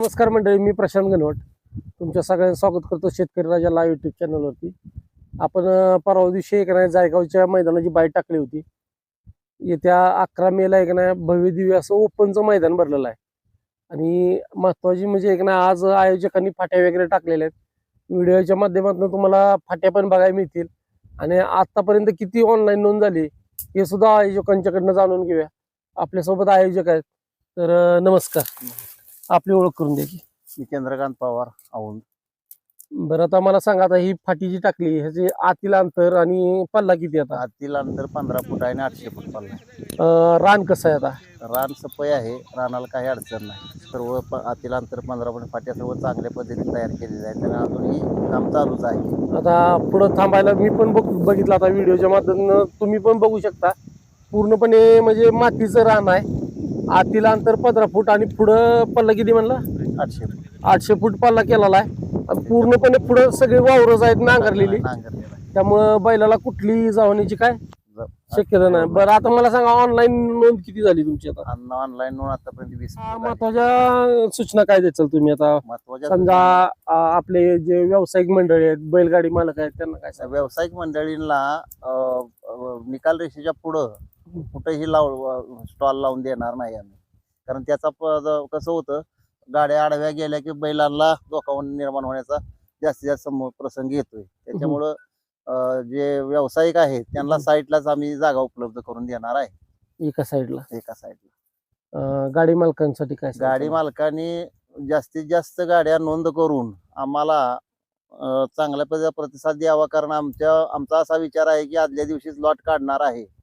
नमस्कार मंडळी मी प्रशांत गणवट तुमच्या सगळ्यांचं स्वागत करतो शेतकरी राजाला युट्यूब चॅनलवरती आपण परवा दिवशी एक नाही जायगावच्या मैदानाची बाईट टाकली होती. येत्या अकरा मेला एक नाही भव्य दिव्य असं ओपनचं मैदान भरलेलं आहे. आणि महत्वाची म्हणजे एक ना आज आयोजकांनी फाट्या वगैरे टाकलेल्या आहेत. व्हिडिओच्या माध्यमातून तुम्हाला फाट्या पण बघायला मिळतील. आणि आतापर्यंत किती ऑनलाईन नोंद झाली हे सुद्धा आयोजकांच्याकडनं जाणून घेऊया. आपल्यासोबत आयोजक आहेत. तर नमस्कार. आपली ओळख करून द्या की. मी चंद्रकांत पवार औंध. बरं आता मला सांगा आता ही फाटी जी टाकली ह्याचे आतील अंतर आणि पल्ला किती आता? आतील अंतर पंधरा फूट आहे आणि आठशे फूट पल्ला आहे. अं, रान कसं आहे आता? रान सपय आहे रानाला काही अडचण नाही. सर्व प- आतील अंतर पंधरा फूट फाट्या सर्व चांगल्या पद्धतीने तयार केलेल्या आहेत आणि अजूनही काम चालूच आहे. आता पुढं थांबायला मी पण बघ बघितलं आता व्हिडिओच्या माध्यमातून तुम्ही पण बघू शकता. पूर्णपणे म्हणजे मातीचं रान आहे. आतील अंतर पंधरा फूट आणि पुढं पल्ला किती म्हणला? आठशे आठशे फूट पल्ला केलेला आहे. आणि पूर्णपणे पुढं सगळे वावरच आहेत नांगरलेली. नांगरलेला आहे. त्यामुळं बैलाला कुठली जावण्याची काय ज- शक्यता नाही. बरं आता मला सांगा ऑनलाईन नोंद किती झाली तुमची आता? ऑनलाईन नोंद आतापर्यंत वीस हा, महत्त्वाच्या सूचना काय द्याल तुम्ही आता? महत्त्वाच्या समजा आ, आपले जे व्यावसायिक मंडळी आहेत बैलगाडी मालक आहेत त्यांना काय सांगा? व्यावसायिक मंडळींना अं, अं, निकाल रेषेच्या पुढं कुठेही लाव स्टॉल लावून देणार नाही आम्ही. कारण त्याचा प- कसं होतं गाड्या आडव्या गेल्या की बैलांना धोका निर्माण होण्याचा जास्तीत जास्त सम- प्रसंग येतोय. त्याच्यामुळं अं, जे व्यावसायिक आहेत त्यांना साईडलाच आम्ही जागा उपलब्ध करून देणार आहे. एका साईडला? एका साईडला. अं, गाडी मालकांसाठी काय सांगता? गाडी मालकांनी जास्तीत जास्त गाड्या नोंद करून आम्हाला अं, चांगल्या प्रतिसाद द्यावा. कारण आमच्या आमचा असा विचार आहे की आदल्या दिवशीच लॉट काढणार आहे.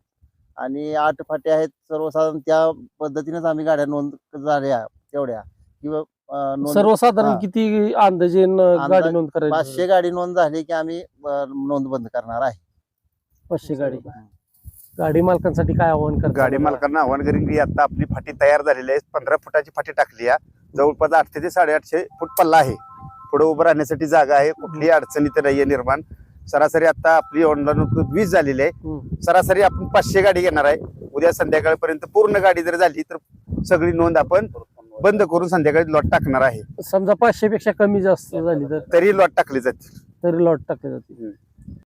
आणि आठ फाट्या आहेत सर्वसाधारण त्या पद्धतीनेच आम्ही गाड्या नोंद झाल्या तेवढ्या. किंवा अं, नोंद सर्वसाधारण हा. किती अंदाजे न- अंदाज गाडी नोंद करायची? पाचशे गाडी नोंद झाली की आम्ही अं, नोंद बंद करणार आहे. पाचशे गाडी. गाडी मालकांसाठी काय आव्हान करता गाडी मालकांना आव्हान करीन की आता आपली फाटी तयार झालेली आहे. पंधरा फुटाची फाटी टाकली आहे. जवळपास आठशे ते साडेआठशे फूट पल्ला आहे. पुढे उभं राहण्यासाठी जागा आहे. कुठलीही अडचण इथे नाहीये निर्माण. सरासरी आता आपली ऑनलाईन वीस झालेली आहे. सरासरी आपण पाचशे गाडी घेणार आहे. उद्या संध्याकाळपर्यंत पूर्ण गाडी जर झाली तर सगळी नोंद आपण बंद करून संध्याकाळी लॉट टाकणार आहे. समजा पाचशे पेक्षा कमी जास्त झाली तर? तरी लॉट टाकली जातील. तरी लॉट टाकले जाते